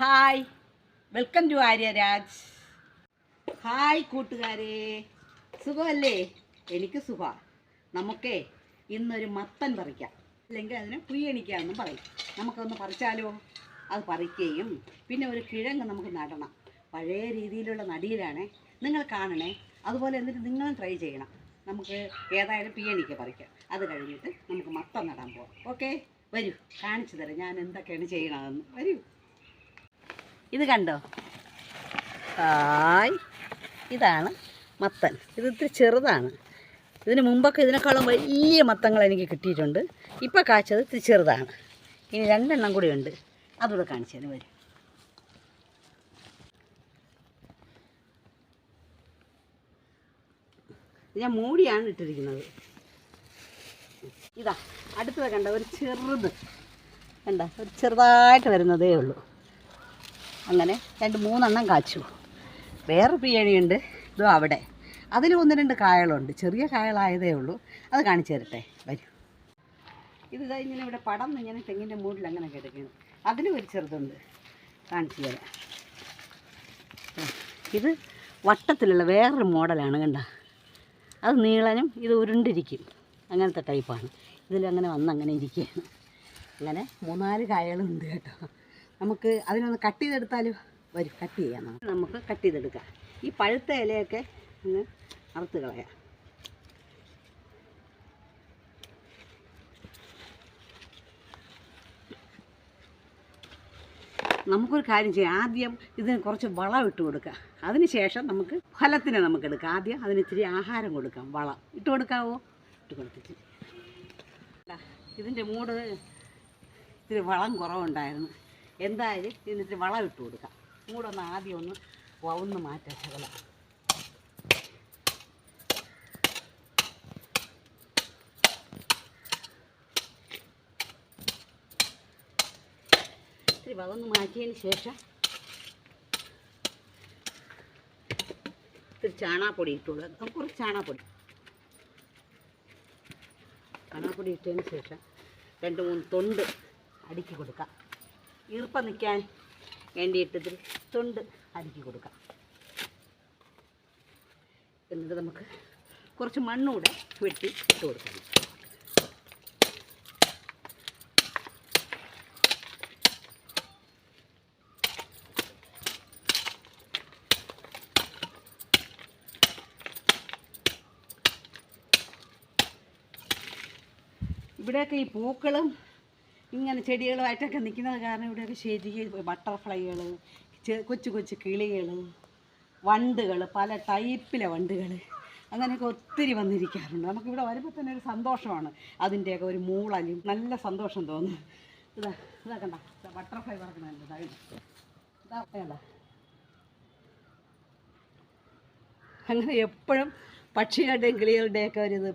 Hi. Welcome to Aryaraj hi കൂട്ടുകാരെ. സുഖമല്ലേ? എനിക്ക് സുഖ നമുക്കേ ഇന്നൊരു മത്തൻ പറിക്കാം. അല്ലെങ്കിൽ അതിനെ പുയ്യണിക്കാമെന്നും പറയും. നമുക്കൊന്ന് പറിച്ചാലോ? അത് പറിക്കുകയും പിന്നെ ഒരു കിഴങ്ങ് നമുക്ക് നടണം. പഴയ രീതിയിലുള്ള നടിയിലാണേ നിങ്ങൾ കാണണേ. അതുപോലെ എന്നിട്ട് നിങ്ങളും ട്രൈ ചെയ്യണം. നമുക്ക് ഏതായാലും പിയണിക്ക് പറിക്കാം. അത് കഴിഞ്ഞിട്ട് നമുക്ക് മത്തം നടാൻ പോകാം ഓക്കെ? വരൂ. കാണിച്ചു തരാം ഞാൻ എന്തൊക്കെയാണ് ചെയ്യണമെന്ന് വരൂ. ഇത് കണ്ടോ? ഹായ്. ഇതാണ് മത്തൻ. ഇത് ഇത്തിരി ചെറുതാണ്. ഇതിന് മുമ്പൊക്കെ ഇതിനേക്കാളും വലിയ മത്തങ്ങൾ എനിക്ക് കിട്ടിയിട്ടുണ്ട്. ഇപ്പോൾ കാച്ചത് ഇത്തിരി ചെറുതാണ്. ഇനി രണ്ടെണ്ണം കൂടി ഉണ്ട്. അതുകൂടെ കാണിച്ചു തരും. വരും. ഞാൻ മൂടിയാണ് ഇട്ടിരിക്കുന്നത്. ഇതാ അടുത്തത് കണ്ട? ഒരു ചെറുത്. കണ്ട? ഒരു ചെറുതായിട്ട് വരുന്നതേ ഉള്ളൂ. അങ്ങനെ രണ്ട് മൂന്നെണ്ണം കാച്ചു. വേറെ പിയണിയുണ്ട് ഇതും അവിടെ. അതിൽ ഒന്ന് രണ്ട് കായകളുണ്ട്. ചെറിയ കായകളായതേ ഉള്ളൂ. അത് കാണിച്ചു തരട്ടെ. വരൂ. ഇതാ ഇങ്ങനെ ഇവിടെ പടം ഇങ്ങനെ തെങ്ങിന്റെ മൂടിൽ അങ്ങനെ കിടക്കുന്നു. അതിലും ഒരു ചെറുതുണ്ട്. കാണിച്ചു തരാം. ഇത് വട്ടത്തിലുള്ള വേറൊരു മോഡലാണ് കണ്ട. അത് നീളനും ഇത് ഉരുണ്ടിരിക്കും. അങ്ങനത്തെ ടൈപ്പാണ് ഇതിലങ്ങനെ വന്ന് അങ്ങനെ ഇരിക്കുകയാണ്. അങ്ങനെ മൂന്നാൽ കായകളുണ്ട് കേട്ടോ. നമുക്ക് അതിനൊന്ന് കട്ട് ചെയ്തെടുത്താലോ വരും. കട്ട് ചെയ്യാം നമുക്ക്. കട്ട് ചെയ്തെടുക്കാം. ഈ പഴുത്ത ഇലയൊക്കെ ഒന്ന് അറുത്ത് കളയാം. നമുക്കൊരു കാര്യം ചെയ്യാം. ആദ്യം ഇതിന് കുറച്ച് വളം ഇട്ട് കൊടുക്കാം അതിന് ശേഷം നമുക്ക് ഫലത്തിനെ നമുക്ക് എടുക്കാം. ആദ്യം അതിന് ഇത്തിരി ആഹാരം കൊടുക്കാം. വളം. ഇട്ട് കൊടുക്കാവോ? ഇട്ട് കൊടുത്തിട്ട്. ഇതിന്റെ മൂട് ഇത്തിരി വളം കുറവുണ്ടായിരുന്നു. എന്തായാലും ഇതിന് ഇത്തിരി വളം ഇട്ട് കൊടുക്കാം. മൂടൊന്ന് ആദ്യം ഒന്ന് വന്ന് മാറ്റാം ശകലം. ഇത്തിരി വളർന്ന് മാറ്റിയതിന് ശേഷം ഇത്തിരി ചാണാപ്പൊടി ഇട്ടുള്ളൂ കുറച്ച് ചാണാപ്പൊടി. ചാണാപ്പൊടി ഇട്ടതിന് ശേഷം രണ്ട് മൂന്ന് തൊണ്ട് അടുക്കി കൊടുക്കാം. ഈർപ്പം നിൽക്കാൻ വേണ്ടിയിട്ട് ഇതിൽ തൊണ്ട് അടുക്കി കൊടുക്കാം. എന്നിട്ട് നമുക്ക് കുറച്ച് മണ്ണൂടെ വെട്ടി ഇട്ട് കൊടുക്കാം. ഇവിടെയൊക്കെ ഈ പൂക്കളും ഇങ്ങനെ ചെടികളുമായിട്ടൊക്കെ നിൽക്കുന്നത് കാരണം ഇവിടെയൊക്കെ ശരിക്കും ബട്ടർഫ്ലൈകൾ കൊച്ചു കൊച്ചു കിളികൾ വണ്ടുകൾ പല ടൈപ്പിലെ വണ്ടുകൾ അങ്ങനെയൊക്കെ ഒത്തിരി വന്നിരിക്കാറുണ്ട്. നമുക്കിവിടെ വരുമ്പോൾ തന്നെ ഒരു സന്തോഷമാണ്. അതിന്റെയൊക്കെ ഒരു മൂളലും നല്ല സന്തോഷം തോന്നും. ഇതാ ഇതാ കണ്ട. ബട്ടർഫ്ലൈ പറക്കണുണ്ട് ഇതാ ഇതാ അങ്ങനെ എപ്പോഴും പക്ഷികളുടെയും കിളികളുടെയൊക്കെ ഒരു ഇത്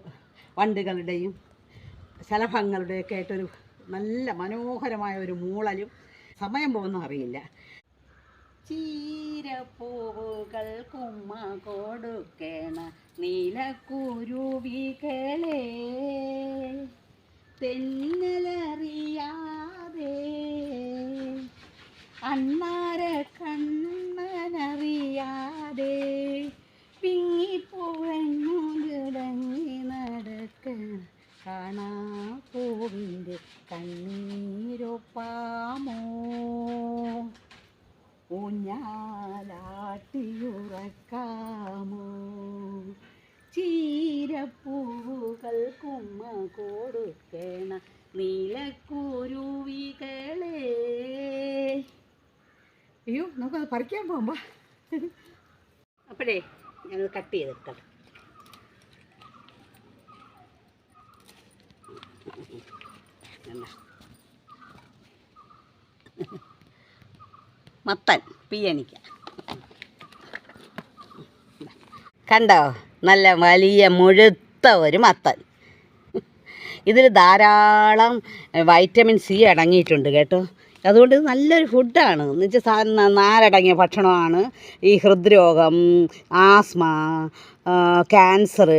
വണ്ടുകളുടെയും ശലഭങ്ങളുടെയൊക്കെ ആയിട്ടൊരു നല്ല മനോഹരമായ ഒരു മൂളലും സമയം പോകുന്ന അറിയില്ല. ചീരപ്പൂവുകൾ കുമ്മ കൊടുക്കണ നീലക്കുരുവികളെ. തെന്നലറിയാതെ അണ്ണാര നീലക്കുരുവികളെ. അയ്യോ നമുക്കത് പറിക്കാൻ പോകുമ്പോ അപ്പോഴേ ഞങ്ങൾ കട്ട് ചെയ്തെടുക്കാം. എന്നാ. മത്തൻ പിയണിക്ക കണ്ടോ? നല്ല വലിയ മുഴുത്ത ഒരു മത്തൻ. ഇതിൽ ധാരാളം വൈറ്റമിൻ സി അടങ്ങിയിട്ടുണ്ട് കേട്ടോ. അതുകൊണ്ട് ഇത് നല്ലൊരു ഫുഡാണ് എന്ന് നാരടങ്ങിയ ഭക്ഷണമാണ്. ഈ ഹൃദ്രോഗം ആസ്മ ക്യാൻസർ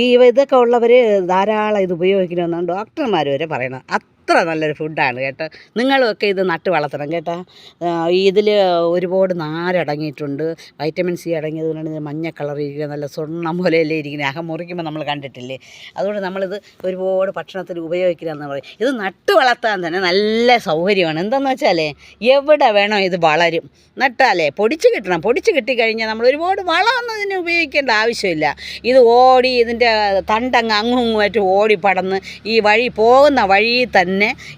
ഈ ഇതൊക്കെ ഉള്ളവർ ധാരാളം ഇത് ഉപയോഗിക്കണമെന്നാണ് ഡോക്ടർമാർ വരെ പറയണത്. അത്ര നല്ലൊരു ഫുഡാണ് കേട്ടോ. നിങ്ങളുമൊക്കെ ഇത് നട്ട് വളർത്തണം കേട്ടോ. ഇതിൽ ഒരുപാട് നാരടങ്ങിയിട്ടുണ്ട് വൈറ്റമിൻ സി അടങ്ങിയത് കൊണ്ടാണ് ഇത് മഞ്ഞ കളർ ഇരിക്കുക നല്ല സ്വർണം പോലെയല്ലേ ഇരിക്കുന്നത്. അകം മുറിക്കുമ്പോൾ നമ്മൾ കണ്ടിട്ടില്ലേ? അതുകൊണ്ട് നമ്മളിത് ഒരുപാട് ഭക്ഷണത്തിൽ ഉപയോഗിക്കില്ലെന്ന് പറയും. ഇത് നട്ട് വളർത്താൻ തന്നെ നല്ല സൗകര്യമാണ്. എന്താണെന്ന് വെച്ചാലേ എവിടെ വേണോ ഇത് വളരും. നട്ടാലേ പൊടിച്ച് കിട്ടണം. പൊടിച്ച് കിട്ടിക്കഴിഞ്ഞാൽ നമ്മൾ ഒരുപാട് വളമൊന്നും ഉപയോഗിക്കേണ്ട ആവശ്യമില്ല. ഇത് ഓടി ഇതിന്റെ തണ്ടങ്ങ് അങ്ങും ഇങ്ങുമായിട്ട് ഓടി പടന്ന് ഈ വഴി പോകുന്ന വഴി തന്നെ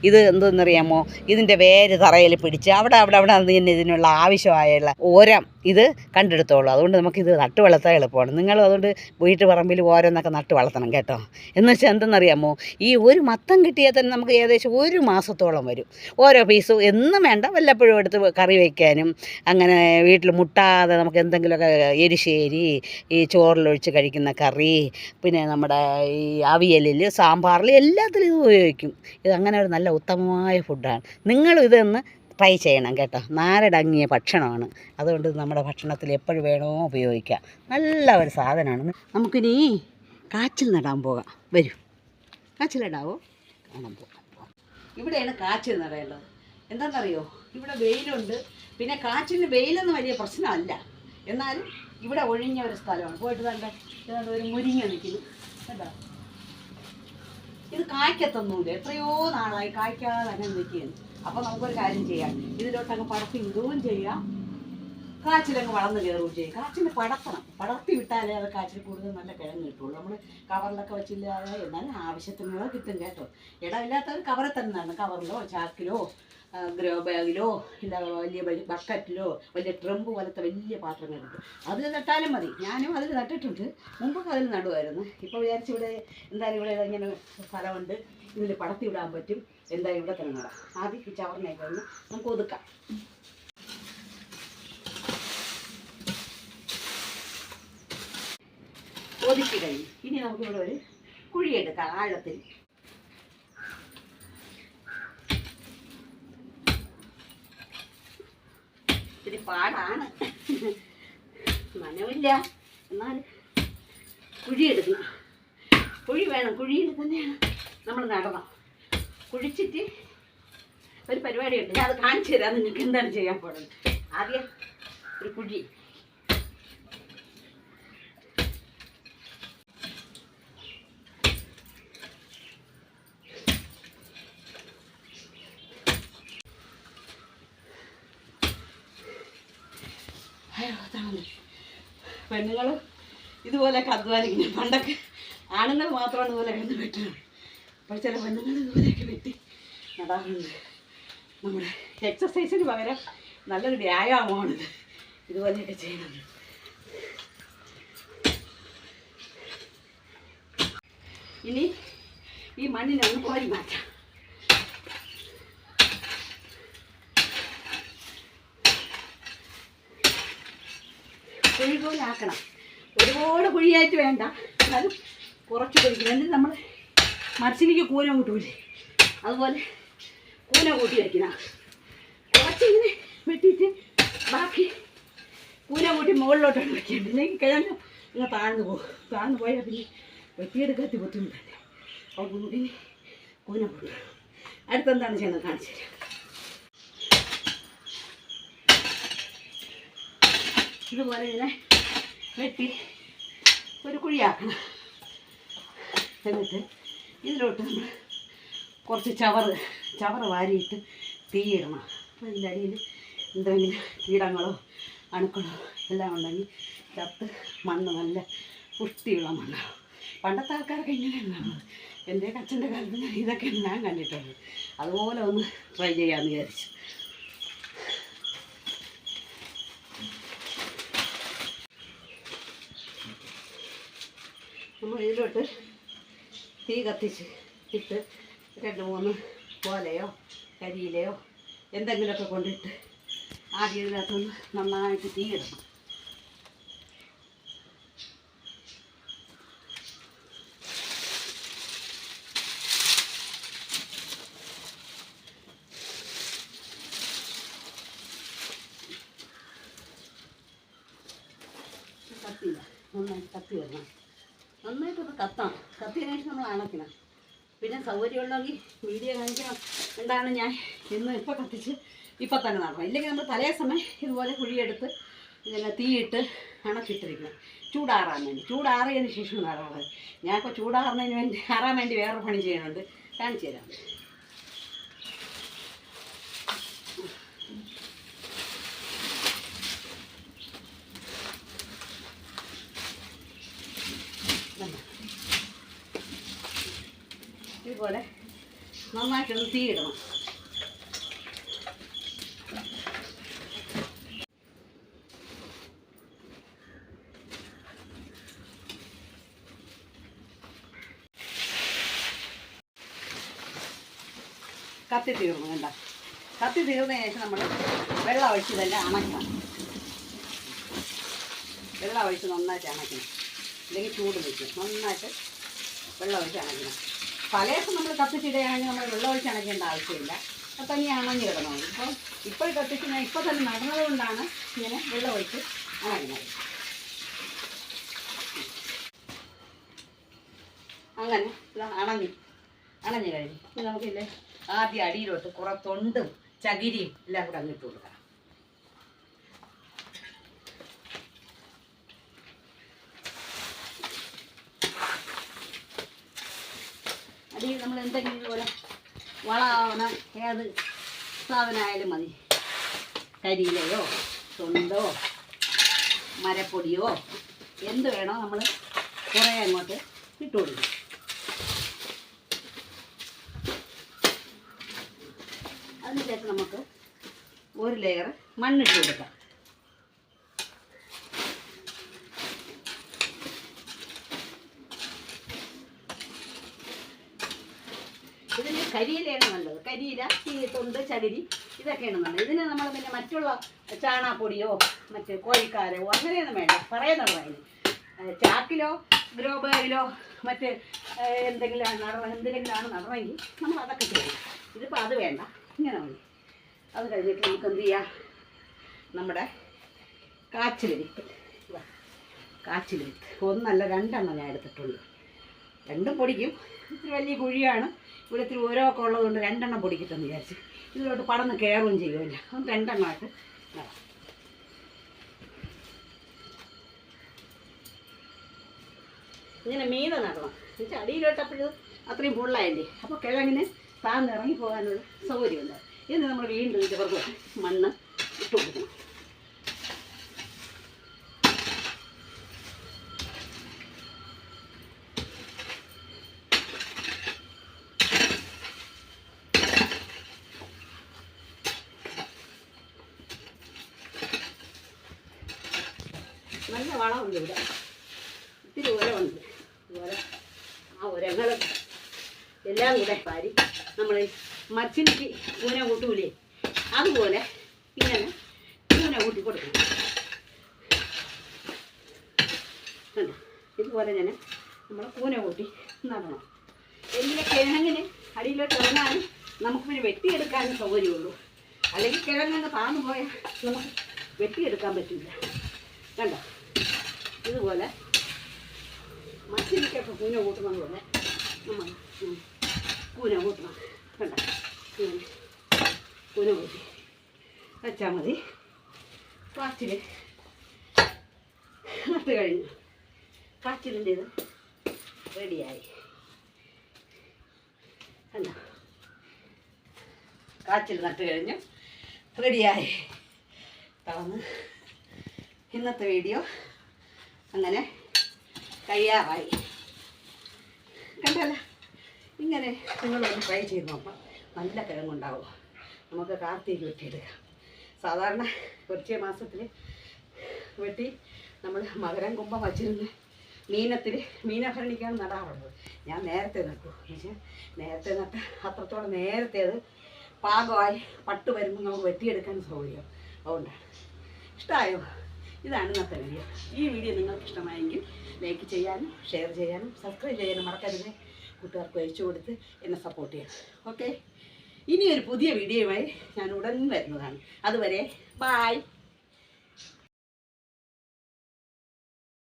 ഇത് എന്തെന്നറിയാമോ? ഇതിന്റെ വേര് തറയിൽ പിടിച്ച് അവിടെ അവിടെ അവിടെ തന്നെ ഇതിനുള്ള ആവശ്യമായുള്ള ഓരം ഇത് കണ്ടെടുത്തോളൂ. അതുകൊണ്ട് നമുക്കിത് നട്ട് വളർത്താൻ എളുപ്പമാണ്. നിങ്ങളും അതുകൊണ്ട് വീട്ടു പറമ്പിൽ ഓരോന്നൊക്കെ നട്ട് വളർത്തണം കേട്ടോ. എന്ന് വെച്ചാൽ എന്തെന്നറിയാമോ? ഈ ഒരു മത്തം കിട്ടിയാൽ തന്നെ നമുക്ക് ഏകദേശം ഒരു മാസത്തോളം വരും. ഓരോ പീസും എന്നും വേണ്ട. വല്ലപ്പോഴും എടുത്ത് കറി വയ്ക്കാനും അങ്ങനെ വീട്ടിൽ മുട്ടാതെ നമുക്ക് എന്തെങ്കിലുമൊക്കെ എരിശ്ശേരി ഈ ചോറിലൊഴിച്ച് കഴിക്കുന്ന കറി പിന്നെ നമ്മുടെ ഈ അവിയലിൽ സാമ്പാറിൽ എല്ലാത്തിലും ഇത് ഉപയോഗിക്കും. ഇത് അങ്ങനെ ഒരു നല്ല ഉത്തമമായ ഫുഡാണ്. നിങ്ങളും ഇതൊന്ന് ട്രൈ ചെയ്യണം കേട്ടോ. നാരടങ്ങിയ ഭക്ഷണമാണ്. അതുകൊണ്ട് നമ്മുടെ ഭക്ഷണത്തിൽ എപ്പോഴും വേണോ ഉപയോഗിക്കാം. നല്ല ഒരു സാധനമാണ്. നമുക്കിനി കാച്ചിൽ നടാൻ പോകാം. വരൂ. കാച്ചിൽ നടാവോ? കാണാൻ പോകാം. ഇവിടെയാണ് കാച്ചിൽ നടേണ്ടത്. എന്താണെന്നറിയോ? ഇവിടെ വെയിലുണ്ട്. പിന്നെ കാച്ചിന് വെയിലൊന്നും വലിയ പ്രശ്നമല്ല. എന്നാലും ഇവിടെ ഒഴിഞ്ഞ ഒരു സ്ഥലമാണ്. പോയിട്ട് തന്നെ ഒരു മുരിങ്ങ നിൽക്കുന്നു. കേട്ടോ ഇത് കായ്ക്കത്തൊന്നുമില്ല. എത്രയോ നാളായി കായ്ക്കാതെ അങ്ങനെ നിൽക്കുകയാണ്. അപ്പോൾ നമുക്കൊരു കാര്യം ചെയ്യാം. ഇതിലോട്ടങ്ങ് പടത്തി ഇടുകയും ചെയ്യാം. കാച്ചിലങ്ങ് വളർന്ന് കയറുകയും ചെയ്യും. കാച്ചിൽ പടർത്തണം പടർത്തി വിട്ടാലേ അത് കാച്ചിൽ കൂടുതൽ നല്ല കിഴങ്ങ് കിട്ടുള്ളൂ. നമ്മൾ കവറിലൊക്കെ വെച്ചില്ലാതെ എന്നാലും ആവശ്യത്തിനുള്ള കിട്ടും കേട്ടോ. ഇടമില്ലാത്തവർ കവറിൽ തന്നെ നടണം കവറിലോ ചാക്കിലോ ഗ്രോ ബാഗിലോ ഇല്ല വലിയ ബക്കറ്റിലോ വലിയ ട്രംപ് പോലത്തെ വലിയ പാത്രങ്ങൾ കിട്ടും അതിൽ നട്ടാലും മതി. ഞാനും അതിൽ നട്ടിട്ടുണ്ട്. മുമ്പൊക്കെ അതിൽ നടുമായിരുന്നു ഇപ്പോൾ വിചാരിച്ചു ഇവിടെ എന്തായാലും ഇവിടെ ഇങ്ങനെ സ്ഥലമുണ്ട്. ഇതിൽ പടത്തി വിടാൻ പറ്റും. എന്തായാലും ഇവിടെ തന്നെ നടാം. ആദ്യം ഈ ചവറിനൊക്കെ നമുക്ക് ഒതുക്കാം. ഒതുക്കി കഴിഞ്ഞു ഇനി നമുക്കിവിടെ ഒരു കുഴിയെടുക്കാം ആഴത്തിൽ. ഇത്തിരി പാടാണ്. മനമില്ല. എന്നാൽ കുഴിയെടുക്കണം കുഴി വേണം. കുഴിയിൽ തന്നെയാണ് നമ്മൾ നടണം. കുഴിച്ചിട്ട് ഒരു പരിപാടിയുണ്ട്. ഞാൻ അത് കാണിച്ചു തരാം. നിങ്ങൾക്ക് എന്താണ് ചെയ്യാൻ പോകുന്നത് ആദ്യം ഒരു കുഴി അയ്യോ അതാണ് പെണ്ണുങ്ങൾ ഇതുപോലെയൊക്കെ അധ്വാനിക്കുന്നത് പണ്ടൊക്കെ ആണുങ്ങൾ മാത്രമാണ് ഇതുപോലെ കിടന്ന് വെട്ടുന്നത് അപ്പോൾ ചില പെണ്ണുങ്ങൾ ഇതുപോലെയൊക്കെ വെട്ടി നടാറുണ്ട്. നമ്മുടെ എക്സസൈസിന് പകരം നല്ലൊരു വ്യായാമമാണിത് ഇതുപോലെയൊക്കെ ചെയ്യുന്നത്. ഇനി ഈ മണ്ണിനെ ഒന്ന് കോരി മാറ്റാം. കുഴി പോലെ ആക്കണം ഒരുപാട് കുഴിയായിട്ട് വേണ്ട. എന്നാലും കുറച്ച് കുഴിക്കണം എന്നിട്ട് നമ്മൾ മരച്ചിലേക്ക് കൂന കൂട്ടൂലേ? അതുപോലെ കൂന കൂട്ടി വയ്ക്കണം കുറച്ചിങ്ങനെ വെട്ടിയിട്ട് ബാക്കി കൂന കൂട്ടി മുകളിലോട്ടാണ് വയ്ക്കേണ്ടത് ഇല്ലെങ്കിൽ കിഴങ്ങ് ഇങ്ങനെ താഴ്ന്നു പോകും. താഴ്ന്നു പോയാൽ പിന്നെ വെട്ടിയെടുക്കാത്ത ബുദ്ധിമുട്ടല്ലേ? അപ്പോൾ കൂടി കൂന കൂട്ടണം. അടുത്തെന്താണ് ചെയ്യുന്നത് കാണിച്ചു തരാം ഇതുപോലെ ഇങ്ങനെ വെട്ടി ഒരു കുഴിയാക്കണം എന്നിട്ട് ഇതിലോട്ട് നമ്മൾ കുറച്ച് ചവറ് ചവറ് വാരിയിട്ട് തീയിടണം അപ്പോൾ ഇതിന്റെ അടിയിൽ എന്തെങ്കിലും കീടങ്ങളോ അണുക്കളോ എല്ലാം ഉണ്ടെങ്കിൽ ചത്ത് മണ്ണ് നല്ല പുഷ്ടിയുള്ള മണ്ണാണ് പണ്ടത്തെ ആൾക്കാരൊക്കെ ഇങ്ങനെയാണ് എന്റെ അച്ഛന്റെ കാലത്ത് ഞാൻ ഇതൊക്കെ ഞാൻ കണ്ടിട്ടുള്ളത് അതുപോലെ ഒന്ന് ട്രൈ ചെയ്യാമെന്ന് വിചാരിച്ചു. ഇതിലോട്ട് തീ കത്തിച്ച് ഇട്ട് രണ്ട് മൂന്ന് പോലെയോ കരിയിലയോ എന്തെങ്കിലുമൊക്കെ കൊണ്ടിട്ട് ആദ്യം ഇതിനകത്തൊന്ന് നന്നായിട്ട് തീ ഇടണം. കത്തിയില്ല. നന്നായിട്ട് കത്തി വരണം. നന്നായിട്ടൊന്ന് കത്താം. കത്തിയതിനു ശേഷം നമ്മൾ അണക്കണം പിന്നെ സൗകര്യമുള്ളെങ്കിൽ വീഡിയോ കാണിക്കണം. എന്താണ് ഞാൻ ഇന്ന് ഇപ്പോൾ കത്തിച്ച് ഇപ്പം തന്നെ നടണം ഇല്ലെങ്കിൽ നമ്മൾ തലേ സമയം ഇതുപോലെ കുഴിയെടുത്ത് ഇതെല്ലാം തീയിട്ട് അണച്ചിട്ടിരിക്കണം. ചൂടാറാൻ വേണ്ടി. ചൂടാറിയതിന് ശേഷം ഞാൻ ഞാനിപ്പോൾ ചൂടാറുന്നതിന് വേണ്ടി ആറാൻ വേണ്ടി വേറെ പണി ചെയ്യുന്നുണ്ട്. കാണിച്ചു തരാം. ഇതുപോലെ നന്നായിട്ടൊന്ന് തീയിടണം. കത്തി തീർന്നു വേണ്ട കത്തി തീർന്നതിന് ശേഷം നമ്മൾ വെള്ളം ഒഴിച്ച് തന്നെ അണക്കണം വെള്ളം ഒഴിച്ച് നന്നായിട്ട് അണക്കണം അല്ലെങ്കിൽ ചൂട് നിൽക്കും. നന്നായിട്ട് വെള്ളം ഒഴിച്ച് അണക്കണം പലയപ്പം നമ്മൾ കത്തിച്ചിടുകയാണെങ്കിൽ നമ്മൾ വെള്ളം ഒഴിച്ച് അണയ്ക്കേണ്ട ആവശ്യമില്ല. അപ്പം തന്നെ അണഞ്ഞ് കിടന്നു ഇപ്പം ഇപ്പോൾ കത്തിച്ച് ഞാൻ ഇപ്പോൾ തന്നെ നടന്നത് കൊണ്ടാണ് ഇങ്ങനെ വെള്ളം ഒഴിച്ച് അണയ്ക്കുന്നത് അങ്ങനെ അണഞ്ഞു അണഞ്ഞു കഴിഞ്ഞു. നമുക്കില്ലേ ആദ്യം അടിയിലോട്ട് കുറേ തൊണ്ടും ചകിരിയും എല്ലാം കൂടെ അങ്ങിട്ട് കൊടുക്കാം അടിയിൽ നമ്മൾ എന്തെങ്കിലും ഇതുപോലെ വളമാവണ ഏത് സാധനമായാലും മതി. കരിയിലയോ തൊണ്ടോ മരപ്പൊടിയോ എന്ത് വേണോ നമ്മൾ കുറേ അങ്ങോട്ട് ഇട്ട് കൊടുക്കും. അതിനുശേഷം നമുക്ക് ഒരു ലെയർ മണ്ണിട്ട് കൊടുക്കാം ഇതിന് കരിയിലയാണ് നല്ലത്. കരിയില ഈ തൊണ്ട് ചകിരി ഇതൊക്കെയാണ് നല്ലത്. ഇതിന് നമ്മൾ പിന്നെ മറ്റുള്ള ചാണാപ്പൊടിയോ മറ്റ് കോഴിക്കാരോ അങ്ങനെയൊന്നും വേണ്ട. പറയുന്നുള്ളൂ അതിന് ചാക്കിലോ ഗ്രോ ബാഗിലോ മറ്റ് എന്തെങ്കിലും നട എന്തെങ്കിലുമാണ് നടണമെങ്കിൽ നമ്മൾ അതൊക്കെ ചെയ്യും ഇതിപ്പോൾ അത് വേണ്ട. ഇങ്ങനെ മതി. അത് കഴിഞ്ഞിട്ട് നമുക്ക് എന്ത് ചെയ്യാം? നമ്മുടെ കാച്ചിൽ വിത്ത് കാച്ചിൽ വിത്ത് ഒന്നല്ല രണ്ടെണ്ണം ഞാൻ എടുത്തിട്ടുള്ളൂ രണ്ടും പൊടിക്കും. ഇത്തിരി വലിയ കുഴിയാണ്. ഇവിടെ ഇത്തിരി ഓരോക്കെ ഉള്ളതുകൊണ്ട് രണ്ടെണ്ണം പൊടിക്കട്ടെന്ന് വിചാരിച്ച്. ഇതിലോട്ട് പടന്ന് കയറുകയും ചെയ്യുമല്ല അപ്പം രണ്ടെണ്ണമായിട്ട് ഇങ്ങനെ മീന നടണം. എന്നുവെച്ചാൽ അടിയിലോട്ടപ്പോഴും അത്രയും പൊള്ളായല്ലേ അപ്പോൾ കിഴങ്ങിന് താന്നിറങ്ങി പോകാനുള്ള സൗകര്യമുണ്ട്. ഇന്ന് നമ്മൾ വീണ്ടും ഇവർക്ക് മണ്ണ് ഇട്ട് കൊടുക്കണം നല്ല വളമുണ്ട് ഇവിടെ. ഇത്തിരി ഉരമുണ്ട് ഉര ആ ഉരങ്ങൾ എല്ലാം കൂടെ പാരി നമ്മൾ മച്ചിനിക്ക് കൂന കൂട്ടൂലേ? അതുപോലെ ഇങ്ങനെ കൂന കൂട്ടി കൊടുക്കണം. കണ്ടോ? ഇതുപോലെ തന്നെ നമ്മൾ കൂന കൂട്ടി നടണം. എങ്കിലേ കിഴങ്ങിന് അടിയിലോട്ട് ഇറങ്ങാനും നമുക്ക് പിന്നെ വെട്ടിയെടുക്കാനും സൗകര്യമുള്ളൂ. അല്ലെങ്കിൽ കിഴങ്ങങ്ങ് താന്നു പോയാൽ നമുക്ക് വെട്ടിയെടുക്കാൻ പറ്റില്ല. കണ്ടോ? ഇതുപോലെ മച്ചിനിക്കൊക്കെ കൂന കൂട്ടുന്നത് പോലെ. നമ്മൾ കൂന കൂട്ടണം. കണ്ട? കൂന കൂട്ടി. വെച്ചാൽ മതി. കാച്ചിൽ. നട്ട് കഴിഞ്ഞു. കാച്ചിലിന്റെ ഇത് റെഡിയായി. കണ്ട? കാച്ചിൽ നട്ട് കഴിഞ്ഞു. റെഡിയായി. തവന്ന് ഇന്നത്തെ വീഡിയോ അങ്ങനെ കഴിയാറായി. കണ്ടല്ല? ഇങ്ങനെ നിങ്ങളൊന്ന് ട്രൈ ചെയ്ത് നോക്കാം. നല്ല കിഴങ്ങുണ്ടാവും നമുക്ക് കാർത്തിക്ക് വെട്ടിയെടുക്കാം. സാധാരണ കുറച്ച് മാസത്തിൽ വെട്ടി നമ്മൾ മകരം കുമ്പം വച്ചിരുന്ന് മീനത്തിൽ മീനഭരണിക്കാണ് നടാറുള്ളത് ഞാൻ നേരത്തെ നട്ടു. പക്ഷേ നേരത്തെ നട്ട അത്രത്തോളം നേരത്തെ അത് പാകമായി പട്ട് വരുമ്പോൾ നമുക്ക് വെട്ടിയെടുക്കാൻ സൗകര്യം അതുകൊണ്ടാണ്. ഇഷ്ടമായോ ഇതാണ് ഇന്നത്തെ വീഡിയോ ഈ വീഡിയോ നിങ്ങൾക്ക് ഇഷ്ടമായെങ്കിൽ ലൈക്ക് ചെയ്യാനും ഷെയർ ചെയ്യാനും സബ്സ്ക്രൈബ് ചെയ്യാനും മറക്കരുത് കൂട്ടുകാർക്ക് അയച്ചു കൊടുത്ത് എന്നെ സപ്പോർട്ട് ചെയ്യാം ഓക്കെ ഇനി ഒരു പുതിയ വീഡിയോയുമായി ഞാൻ ഉടൻ വരുന്നതാണ്. അതുവരെ ബായ്